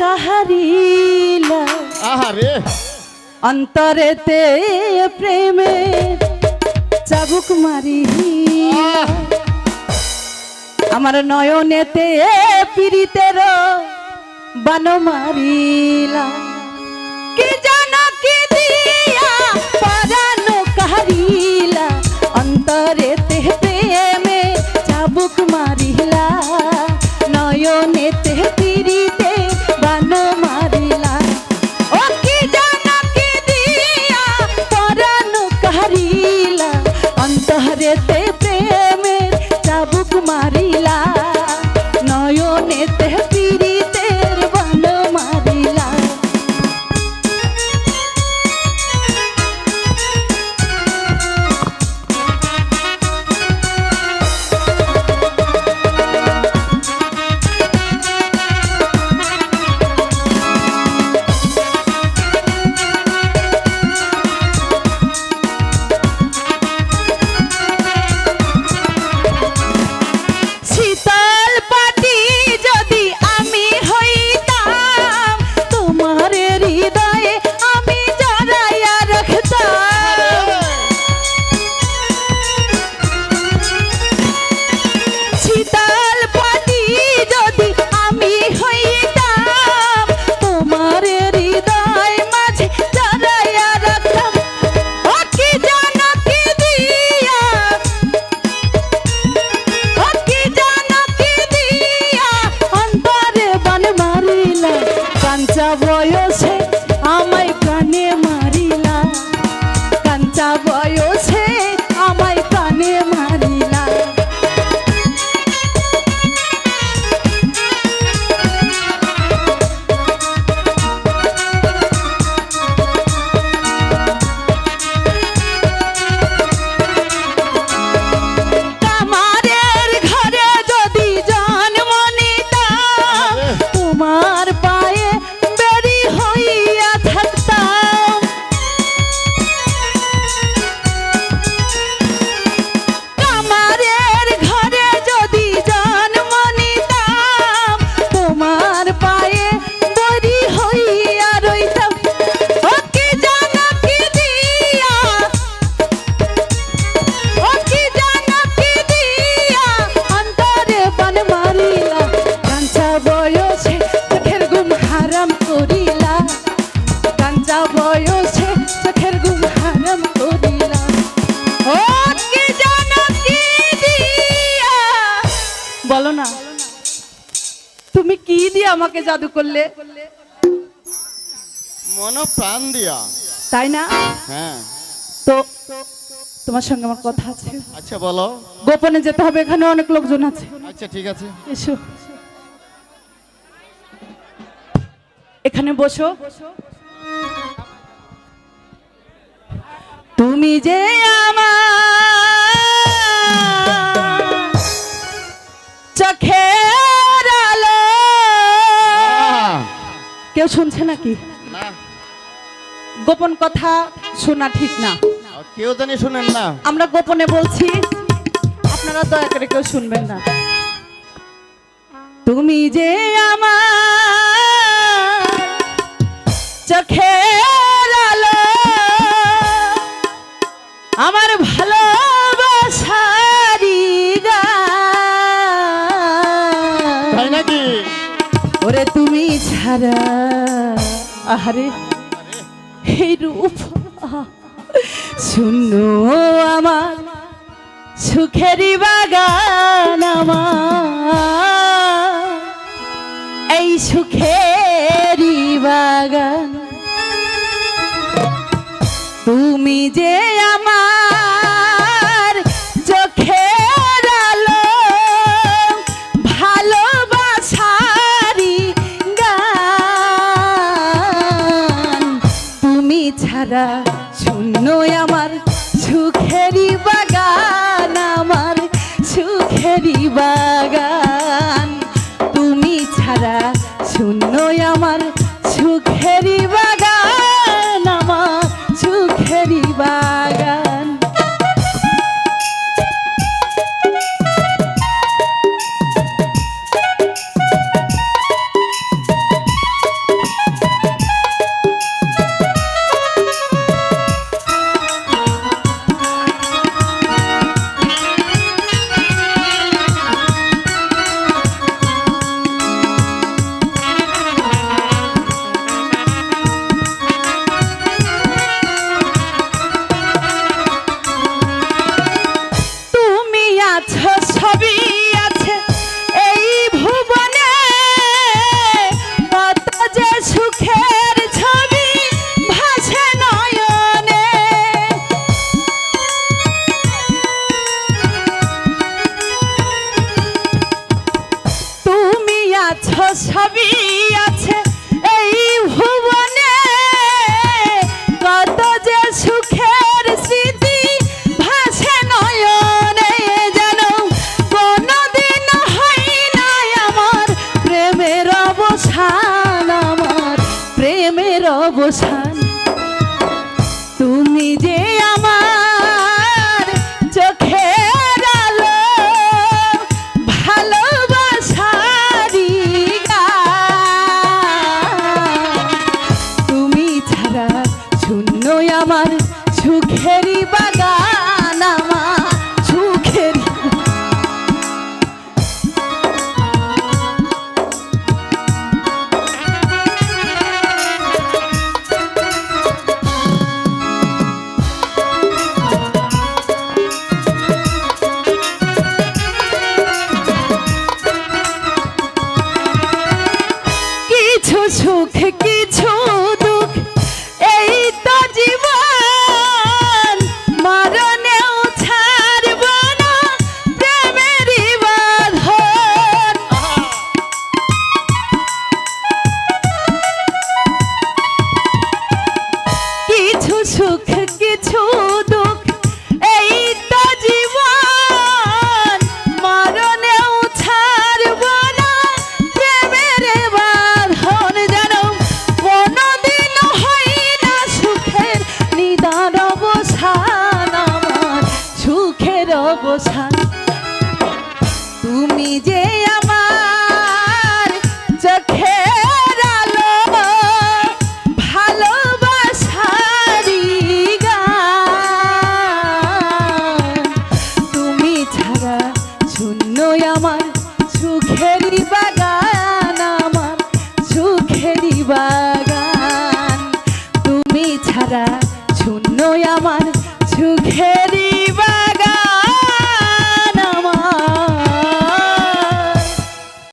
কাহারিলা। আহারে। অন্তরেতে প্রেমে চাবুক মারি আমার নয়নেতে পীড়িতের বান মারিলা। কি জানো কি দিয়া পরানো কাহারিলা। অন্তরেতে প্রেমে চাবুক মারিলা। নয়নেতে কাঞ্চা বয়সে বলো না। তুমি কি দিয়ে আমাকে জাদু করলে? মন প্রাণ দিয়া। তাই না? হ্যাঁ। তো তোমার সঙ্গে আমার কথা আছে। আচ্ছা বলো। গোপনে যেতে হবে এখানে অনেক লোকজন আছে। আচ্ছা ঠিক আছে। এসো। এখানে বসো। তুমি যে আমার চোখের আলো। কেউ শুনছে নাকি? গোপন কথা শোনা ঠিক না। কেউ জানি শুনেন না। আমরা গোপনে বলছি আপনারা দয়া করে কেউ শুনবেন না। তুমি যে আমার চোখের ওরে তুমি ছাড়া। আহারে এই রূপ। শুনো আমার সুখেরি বাগান। ছাড়া শূন্য আমার সুখেরি বাগান, আমার সুখেরি বাগান। তুমি ছাড়া শূন্য আমার সুখেরি বাগান, আমার সুখেরি বাগান। আছো সবই আছে এই ভুবনে। কত যে সুখের স্মৃতি যেন। হয় আমার প্রেমের অবসান, আমার প্রেমের অবসান। 我猜